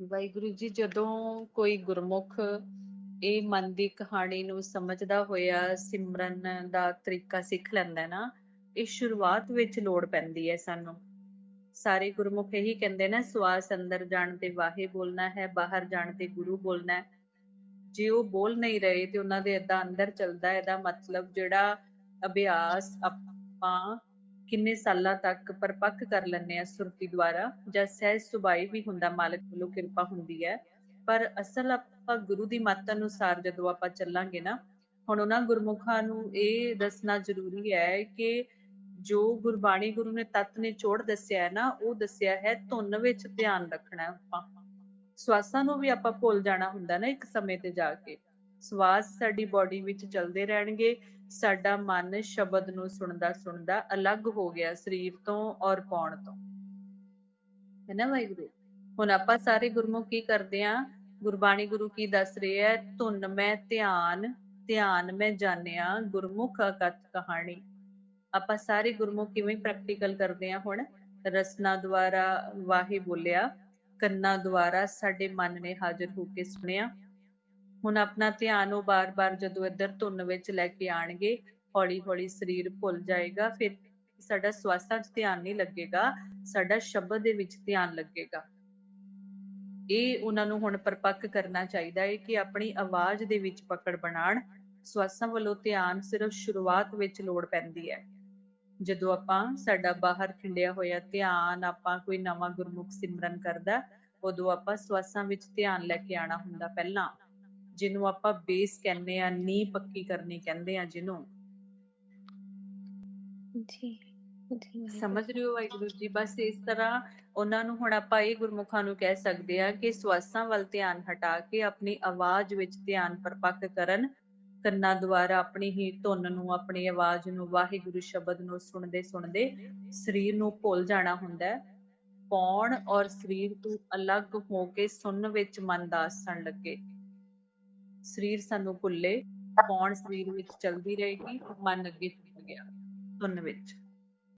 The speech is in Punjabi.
ਵਾਹਿਗੁਰੂ ਜੀ, ਜਦੋਂ ਕੋਈ ਗੁਰਮੁਖ ਇਹ ਮਨ ਦੀ ਕਹਾਣੀ ਨੂੰ ਸਮਝਦਾ ਹੋਇਆ ਸਿਮਰਨ ਦਾ ਤਰੀਕਾ ਸਿੱਖ ਲੈਂਦਾ ਨਾ, ਇਹ ਸ਼ੁਰੂਆਤ ਵਿੱਚ ਲੋੜ ਪੈਂਦੀ ਹੈ ਸਾਨੂੰ। ਸਾਰੇ ਗੁਰਮੁਖ ਇਹੀ ਕਹਿੰਦੇ ਨੇ, ਸਵਾਸ ਅੰਦਰ ਜਾਣ ਤੇ ਵਾਹੇ ਬੋਲਣਾ ਹੈ, ਬਾਹਰ ਜਾਣ ਤੇ ਗੁਰੂ ਬੋਲਣਾ ਹੈ। ਜੇ ਉਹ ਬੋਲ ਨਹੀਂ ਰਹੇ ਤੇ ਉਹਨਾਂ ਦੇ ਏਦਾਂ ਅੰਦਰ ਚੱਲਦਾ ਇਹਦਾ ਮਤਲਬ ਜਿਹੜਾ ਅਭਿਆਸ ਆਪਾਂ ਕਿੰਨੇ ਸਾਲਾਂ ਤੱਕ ਪਰਪੱਕ ਕਰ ਲੈਂਦੇ ਆ ਸੁਰਤੀ ਦੁਆਰਾ, ਜਾਂ ਸਹਿਜ ਸੁਭਾਈ ਵੀ ਹੁੰਦਾ ਮਾਲਕ ਵੱਲੋਂ ਕਿਰਪਾ ਹੁੰਦੀ ਹੈ। ਪਰ ਅਸਲ ਆਪਾਂ ਗੁਰੂ ਦੀ ਮੱਤ ਅਨੁਸਾਰ ਜਦੋਂ ਆਪਾਂ ਚੱਲਾਂਗੇ ਨਾ, ਹੁਣ ਉਹਨਾਂ ਗੁਰਮੁਖਾਂ ਨੂੰ ਇਹ ਦੱਸਣਾ ਜ਼ਰੂਰੀ ਹੈ ਕਿ ਜੋ ਗੁਰਬਾਣੀ ਗੁਰੂ ਨੇ ਤਤ ਨੇ ਚੋੜ ਦੱਸਿਆ ਹੈ ਨਾ, ਉਹ ਦੱਸਿਆ ਹੈ ਧੁਨ ਵਿੱਚ ਧਿਆਨ ਰੱਖਣਾ ਆਪਾਂ। ਸਵਾਸਾਂ ਨੂੰ ਵੀ ਆਪਾਂ ਭੁੱਲ ਜਾਣਾ ਹੁੰਦਾ ਨਾ ਇੱਕ ਸਮੇਂ ਤੇ ਜਾ ਕੇ। ਸਵਾਸ ਸਾਡੀ ਬਾਡੀ ਵਿੱਚ ਚੱਲਦੇ ਰਹਿਣਗੇ, ਸਾਡਾ ਮਨ ਸ਼ਬਦ ਨੂੰ ਸੁਣਦਾ ਸੁਣਦਾ ਅਲੱਗ ਹੋ ਗਿਆ ਸਰੀਰ ਤੋਂ ਔਰ ਪੌਣ ਤੋਂ। ਹੈ ਨਾ ਵਾਹਿਗੁਰੂ? ਹੁਣ ਆਪਾਂ ਸਾਰੇ ਗੁਰਮੁਖ ਕੀ ਕਰਦੇ ਆ? ਗੁਰਬਾਣੀ ਗੁਰੂ ਕੀ ਦੱਸ ਰਿਹਾ ਹੈ? ਧੁਨ ਮੈਂ ਧਿਆਨ ਧਿਆਨ ਮੈਂ ਜਾਣਿਆ, ਗੁਰਮੁਖ ਅਕਥ ਕਹਾਣੀ। ਆਪਾਂ ਸਾਰੇ ਗੁਰਮੁਖ ਕਿਵੇਂ ਪ੍ਰੈਕਟੀਕਲ ਕਰਦੇ ਆ ਹੁਣ? ਰਸਨਾ ਦੁਆਰਾ ਵਾਹੀ ਬੋਲਿਆ, ਕੰਨਾਂ ਦੁਆਰਾ ਸਾਡੇ ਮਨ ਨੇ ਹਾਜ਼ਰ ਹੋ ਕੇ ਸੁਣਿਆ। ਹੁਣ ਆਪਣਾ ਧਿਆਨ ਉਹ ਬਾਰ-ਬਾਰ ਜਦੋਂ ਇੱਧਰ ਧੁੰਨ ਵਿੱਚ ਲੈ ਕੇ ਆਣਗੇ, ਹੌਲੀ-ਹੌਲੀ ਸਰੀਰ ਭੁੱਲ ਜਾਏਗਾ, ਫਿਰ ਸਾਡਾ ਸਵਾਸਾਂ 'ਚ ਧਿਆਨ ਨਹੀਂ ਲੱਗੇਗਾ, ਸਾਡਾ ਸ਼ਬਦ ਦੇ ਵਿੱਚ ਧਿਆਨ ਲੱਗੇਗਾ। ਇਹ ਉਹਨਾਂ ਨੂੰ ਹੁਣ ਪਰਪੱਕ ਕਰਨਾ ਚਾਹੀਦਾ ਹੈ ਕਿ ਆਪਣੀ ਆਵਾਜ਼ ਦੇ ਵਿੱਚ ਪਕੜ ਬਣਾਣ ਸਵਾਸਾਂ ਵੱਲੋਂ ਧਿਆਨ ਸਿਰਫ ਸ਼ੁਰੂਆਤ ਵਿੱਚ ਲੋੜ ਪੈਂਦੀ ਹੈ। ਜਦੋਂ ਆਪਾਂ ਸਾਡਾ ਬਾਹਰ ਖਿੰਡਿਆ ਹੋਇਆ ਧਿਆਨ, ਆਪਾਂ ਕੋਈ ਨਵਾਂ ਗੁਰਮੁਖ ਸਿਮਰਨ ਕਰਦਾ, ਉਦੋਂ ਆਪਾਂ ਸਵਾਸਾਂ ਵਿੱਚ ਧਿਆਨ ਲੈ ਕੇ ਆਣਾ ਹੁੰਦਾ ਪਹਿਲਾਂ। ਜਿਹਨੂੰ ਆਪਾਂ ਬੇਸ ਕਹਿੰਦੇ ਆ ਨੀ ਪੱਕੀ ਕਰਨੀ ਕਹਿੰਦੇ ਆ ਜਿਹਨੂੰ। ਜੀ ਸਮਝ ਰਹੇ ਹੋ ਵਾਹਿਗੁਰੂ ਜੀ? ਬਸ ਇਸ ਤਰ੍ਹਾਂ ਉਹਨਾਂ ਨੂੰ ਹੁਣ ਆਪਾਂ ਇਹ ਗੁਰਮੁਖਾਂ ਨੂੰ ਕਹਿ ਸਕਦੇ ਆ ਕਿ ਸਵਾਸਾਂ ਵੱਲ ਧਿਆਨ ਹਟਾ ਕੇ ਆਪਣੀ ਆਵਾਜ਼ ਵਿੱਚ ਧਿਆਨ ਪਰਪੱਕ ਕਰਨ ਕੰਨਾਂ ਦੁਆਰਾ ਆਪਣੀ ਹੀ ਧੁਨ ਨੂੰ ਆਪਣੀ ਆਵਾਜ਼ ਨੂੰ ਵਾਹਿਗੁਰੂ ਸ਼ਬਦ ਨੂੰ ਸੁਣਦੇ ਸੁਣਦੇ ਸਰੀਰ ਨੂੰ ਭੁੱਲ ਜਾਣਾ ਹੁੰਦਾ ਹੈ। ਪੌਣ ਔਰ ਸਰੀਰ ਤੋਂ ਅਲੱਗ ਹੋ ਕੇ ਸੁਣਨ ਵਿੱਚ ਮਨ ਦਾ ਆਸਣ ਲੱਗੇ। ਸਰੀਰ ਸਾਨੂੰ ਭੁੱਲੇ ਪੌਣ ਸਰੀਰ ਵਿੱਚ ਚਲਦੀ ਰਹੇਗੀ ਮਨ ਅੱਗੇ ਚੱਲ ਗਿਆ। ਸੁਣਨ ਵਿੱਚ